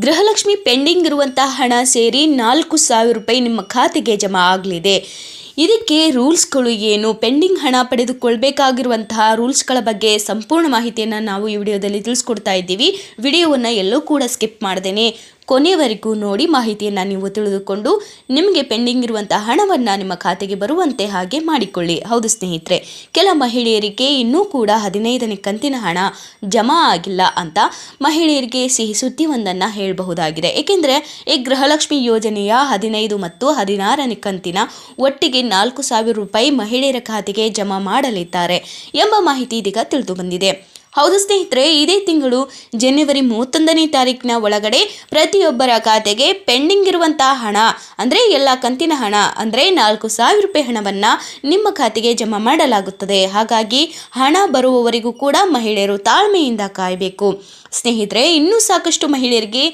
Gruhalakshmi pending ಇರುವಂತಹ ಹಣ ಸೇರಿ ನಾಲ್ಕು ಸಾವಿರ ರೂಪಾಯಿ ನಿಮ್ಮ ಖಾತೆಗೆ ಜಮಾ ಆಗಲಿದೆ. ಇದಕ್ಕೆ ರೂಲ್ಸ್ಗಳು ಏನು? ಪೆಂಡಿಂಗ್ ಹಣ ಪಡೆದುಕೊಳ್ಬೇಕಾಗಿರುವಂತಹ ರೂಲ್ಸ್ಗಳ ಬಗ್ಗೆ ಸಂಪೂರ್ಣ ಮಾಹಿತಿಯನ್ನು ನಾವು ಈ ವಿಡಿಯೋದಲ್ಲಿ ತಿಳಿಸ್ಕೊಡ್ತಾ ಇದ್ದೀವಿ. ವಿಡಿಯೋವನ್ನು ಎಲ್ಲೂ ಕೂಡ ಸ್ಕಿಪ್ ಮಾಡ್ದೇನೆ. ಕೊನೆಯವರೆಗೂ ನೋಡಿ ಮಾಹಿತಿಯನ್ನು ನೀವು ತಿಳಿದುಕೊಂಡು ನಿಮಗೆ ಪೆಂಡಿಂಗ್ ಇರುವಂತಹ ಹಣವನ್ನು ನಿಮ್ಮ ಖಾತೆಗೆ ಬರುವಂತೆ ಹಾಗೆ ಮಾಡಿಕೊಳ್ಳಿ. ಹೌದು ಸ್ನೇಹಿತರೆ, ಕೆಲ ಮಹಿಳೆಯರಿಗೆ ಇನ್ನೂ ಕೂಡ ಹದಿನೈದನೇ ಕಂತಿನ ಹಣ ಜಮಾ ಆಗಿಲ್ಲ ಅಂತ ಮಹಿಳೆಯರಿಗೆ ಸಿಹಿ ಸುದ್ದಿ ಒಂದನ್ನು ಹೇಳಬಹುದಾಗಿದೆ. ಏಕೆಂದರೆ, ಈ ಗೃಹಲಕ್ಷ್ಮಿ ಯೋಜನೆಯ ಹದಿನೈದು ಮತ್ತು ಹದಿನಾರನೇ ಕಂತಿನ ಒಟ್ಟಿಗೆ ನಾಲ್ಕು ಸಾವಿರ ರೂಪಾಯಿ ಮಹಿಳೆಯರ ಖಾತೆಗೆ ಜಮಾ ಮಾಡಲಿದ್ದಾರೆ ಎಂಬ ಮಾಹಿತಿ ಇದೀಗ ತಿಳಿದು ಬಂದಿದೆ. ಹೌದು ಸ್ನೇಹಿತರೆ, ಇದೇ ತಿಂಗಳು ಜನವರಿ ಮೂವತ್ತೊಂದನೇ ತಾರೀಕಿನ ಒಳಗಡೆ ಪ್ರತಿಯೊಬ್ಬರ ಖಾತೆಗೆ ಪೆಂಡಿಂಗ್ ಇರುವಂತಹ ಹಣ, ಅಂದರೆ ಎಲ್ಲ ಕಂತಿನ ಹಣ, ಅಂದರೆ ನಾಲ್ಕು ಸಾವಿರ ರೂಪಾಯಿ ಹಣವನ್ನು ನಿಮ್ಮ ಖಾತೆಗೆ ಜಮಾ ಮಾಡಲಾಗುತ್ತದೆ. ಹಾಗಾಗಿ ಹಣ ಬರುವವರೆಗೂ ಕೂಡ ಮಹಿಳೆಯರು ತಾಳ್ಮೆಯಿಂದ ಕಾಯಬೇಕು. ಸ್ನೇಹಿತರೆ, ಇನ್ನೂ ಸಾಕಷ್ಟು ಮಹಿಳೆಯರಿಗೆ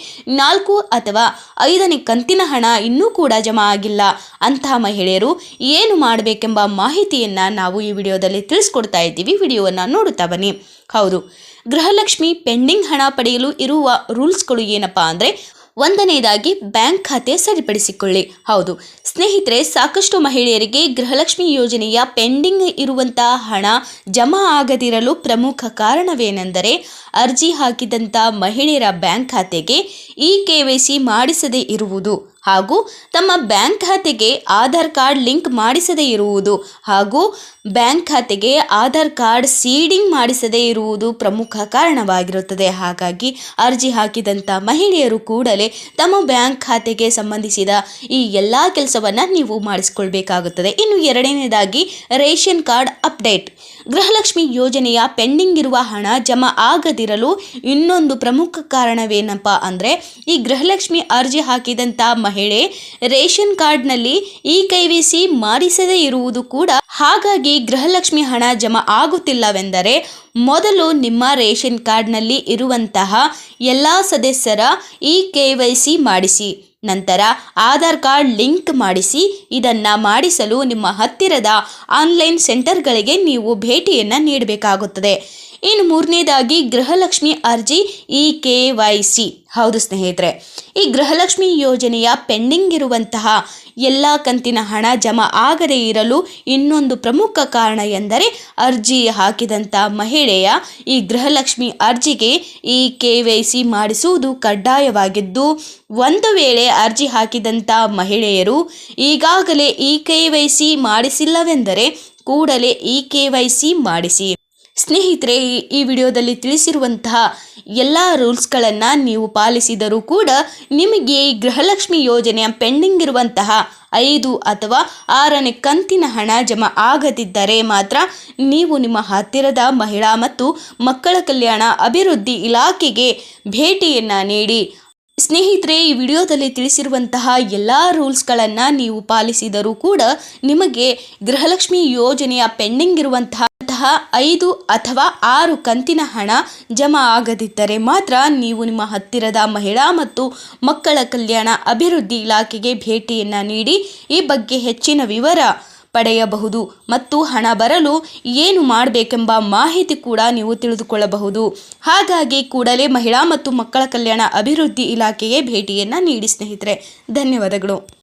ನಾಲ್ಕು ಅಥವಾ ಐದನೇ ಕಂತಿನ ಹಣ ಇನ್ನೂ ಕೂಡ ಜಮಾ ಆಗಿಲ್ಲ. ಅಂತಹ ಮಹಿಳೆಯರು ಏನು ಮಾಡಬೇಕೆಂಬ ಮಾಹಿತಿಯನ್ನು ನಾವು ಈ ವಿಡಿಯೋದಲ್ಲಿ ತಿಳಿಸ್ಕೊಡ್ತಾ ಇದ್ದೀವಿ. ವಿಡಿಯೋವನ್ನು ನೋಡುತ್ತಾ ಬನ್ನಿ. ಹೌದು. ಗೃಹಲಕ್ಷ್ಮಿ ಪೆಂಡಿಂಗ್ ಹಣ ಪಡೆಯಲು ಇರುವ ರೂಲ್ಸ್ಗಳು ಏನಪ್ಪ ಅಂದರೆ ಒಂದನೇದಾಗಿ ಬ್ಯಾಂಕ್ ಖಾತೆ ಸರಿಪಡಿಸಿಕೊಳ್ಳಿ. ಹೌದು. ಸ್ನೇಹಿತರೆ, ಸಾಕಷ್ಟು ಮಹಿಳೆಯರಿಗೆ ಗೃಹಲಕ್ಷ್ಮಿ ಯೋಜನೆಯ ಪೆಂಡಿಂಗ್ ಇರುವಂತಹ ಹಣ ಜಮಾ ಆಗದಿರಲು ಪ್ರಮುಖ ಕಾರಣವೇನೆಂದರೆ ಅರ್ಜಿ ಹಾಕಿದಂಥ ಮಹಿಳೆಯರ ಬ್ಯಾಂಕ್ ಖಾತೆಗೆ ಇ ಕೆ ವೈ ಸಿ ಮಾಡಿಸದೇ ಇರುವುದು. ಹಾಗೂ ತಮ್ಮ ಬ್ಯಾಂಕ್ ಖಾತೆಗೆ ಆಧಾರ್ ಕಾರ್ಡ್ ಲಿಂಕ್ ಮಾಡಿಸದೇ ಇರುವುದು ಹಾಗೂ ಬ್ಯಾಂಕ್ ಖಾತೆಗೆ ಆಧಾರ್ ಕಾರ್ಡ್ ಸೀಡಿಂಗ್ ಮಾಡಿಸದೇ ಇರುವುದು ಪ್ರಮುಖ ಕಾರಣವಾಗಿರುತ್ತದೆ. ಹಾಗಾಗಿ ಅರ್ಜಿ ಹಾಕಿದಂಥ ಮಹಿಳೆಯರು ಕೂಡಲೇ ತಮ್ಮ ಬ್ಯಾಂಕ್ ಖಾತೆಗೆ ಸಂಬಂಧಿಸಿದ ಈ ಎಲ್ಲ ಕೆಲಸವನ್ನು ನೀವು ಮಾಡಿಸಿಕೊಳ್ಬೇಕಾಗುತ್ತದೆ. ಇನ್ನು ಎರಡನೇದಾಗಿ ರೇಷನ್ ಕಾರ್ಡ್ ಅಪ್ಡೇಟ್. ಗೃಹಲಕ್ಷ್ಮಿ ಯೋಜನೆಯ ಪೆಂಡಿಂಗ್ ಇರುವ ಹಣ ಜಮಾ ಆಗದಿರಲು ಇನ್ನೊಂದು ಪ್ರಮುಖ ಕಾರಣವೇನಪ್ಪ ಅಂದರೆ, ಈ ಗೃಹಲಕ್ಷ್ಮಿ ಅರ್ಜಿ ಹಾಕಿದಂಥ ಮಹಿಳೆ ರೇಷನ್ ಕಾರ್ಡ್ನಲ್ಲಿ ಈ ಸಿ ಮಾಡಿಸದೇ ಇರುವುದು ಕೂಡ ಹಾಗಾಗಿ ಗೃಹಲಕ್ಷ್ಮಿ ಹಣ ಜಮಾ ಆಗುತ್ತಿಲ್ಲವೆಂದರೆ ಮೊದಲು ನಿಮ್ಮ ರೇಷನ್ ಕಾರ್ಡ್ನಲ್ಲಿ ಇರುವಂತಹ ಎಲ್ಲ ಸದಸ್ಯರ ಇ ಕೆ ವೈ ಸಿ ಮಾಡಿಸಿ, ನಂತರ ಆಧಾರ್ ಕಾರ್ಡ್ ಲಿಂಕ್ ಮಾಡಿಸಿ, ಇದನ್ನು ಮಾಡಿಸಲು ನಿಮ್ಮ ಹತ್ತಿರದ ಆನ್ಲೈನ್ ಸೆಂಟರ್ಗಳಿಗೆ ನೀವು ಭೇಟಿಯನ್ನು ನೀಡಬೇಕಾಗುತ್ತದೆ. ಇನ್ನು ಮೂರನೇದಾಗಿ ಗೃಹಲಕ್ಷ್ಮಿ ಅರ್ಜಿ ಇ ಕೆ ವೈ ಸಿ. ಹೌದು ಸ್ನೇಹಿತರೆ, ಈ ಗೃಹಲಕ್ಷ್ಮಿ ಯೋಜನೆಯ ಪೆಂಡಿಂಗ್ ಇರುವಂತಹ ಎಲ್ಲ ಕಂತಿನ ಹಣ ಜಮಾ ಆಗದೇ ಇರಲು ಇನ್ನೊಂದು ಪ್ರಮುಖ ಕಾರಣ ಎಂದರೆ ಅರ್ಜಿ ಹಾಕಿದಂಥ ಮಹಿಳೆಯ ಈ ಗೃಹಲಕ್ಷ್ಮಿ ಅರ್ಜಿಗೆ ಈ ಕೆ ವೈ ಸಿ ಮಾಡಿಸುವುದು ಕಡ್ಡಾಯವಾಗಿದ್ದು, ಒಂದು ವೇಳೆ ಅರ್ಜಿ ಹಾಕಿದಂಥ ಮಹಿಳೆಯರು ಈಗಾಗಲೇ ಇ ಕೆ ವೈ ಸಿ ಮಾಡಿಸಿಲ್ಲವೆಂದರೆ ಕೂಡಲೇ ಇ ಕೆ ವೈ ಸಿ ಮಾಡಿಸಿ. ಸ್ನೇಹಿತರೆ, ಈ ವಿಡಿಯೋದಲ್ಲಿ ತಿಳಿಸಿರುವಂತಹ ಎಲ್ಲ ರೂಲ್ಸ್ಗಳನ್ನು ನೀವು ಪಾಲಿಸಿದರೂ ಕೂಡ ನಿಮಗೆ ಗೃಹಲಕ್ಷ್ಮಿ ಯೋಜನೆಯ ಪೆಂಡಿಂಗ್ ಇರುವಂತಹ ಐದು ಅಥವಾ ಆರನೇ ಕಂತಿನ ಹಣ ಜಮಾ ಆಗದಿದ್ದರೆ ಮಾತ್ರ ನೀವು ನಿಮ್ಮ ಹತ್ತಿರದ ಮಹಿಳಾ ಮತ್ತು ಮಕ್ಕಳ ಕಲ್ಯಾಣ ಅಭಿವೃದ್ಧಿ ಇಲಾಖೆಗೆ ಭೇಟಿಯನ್ನು ನೀಡಿ. ಸ್ನೇಹಿತರೆ, ಈ ವಿಡಿಯೋದಲ್ಲಿ ತಿಳಿಸಿರುವಂತಹ ಎಲ್ಲ ರೂಲ್ಸ್ಗಳನ್ನು ನೀವು ಪಾಲಿಸಿದರೂ ಕೂಡ ನಿಮಗೆ ಗೃಹಲಕ್ಷ್ಮಿ ಯೋಜನೆಯ ಪೆಂಡಿಂಗ್ ಇರುವಂತಹ ಐದು ಅಥವಾ ಆರು ಕಂತಿನ ಹಣ ಜಮಾ ಆಗದಿದ್ದರೆ ಮಾತ್ರ ನೀವು ನಿಮ್ಮ ಹತ್ತಿರದ ಮಹಿಳಾ ಮತ್ತು ಮಕ್ಕಳ ಕಲ್ಯಾಣ ಅಭಿವೃದ್ಧಿ ಇಲಾಖೆಗೆ ಭೇಟಿಯನ್ನು ನೀಡಿ ಈ ಬಗ್ಗೆ ಹೆಚ್ಚಿನ ವಿವರ ಪಡೆಯಬಹುದು ಮತ್ತು ಹಣ ಬರಲು ಏನು ಮಾಡಬೇಕೆಂಬ ಮಾಹಿತಿ ಕೂಡ ನೀವು ತಿಳಿದುಕೊಳ್ಳಬಹುದು. ಹಾಗಾಗಿ ಕೂಡಲೇ ಮಹಿಳಾ ಮತ್ತು ಮಕ್ಕಳ ಕಲ್ಯಾಣ ಅಭಿವೃದ್ಧಿ ಇಲಾಖೆಗೆ ಭೇಟಿಯನ್ನು ನೀಡಿ ಸ್ನೇಹಿತರೆ. ಧನ್ಯವಾದಗಳು.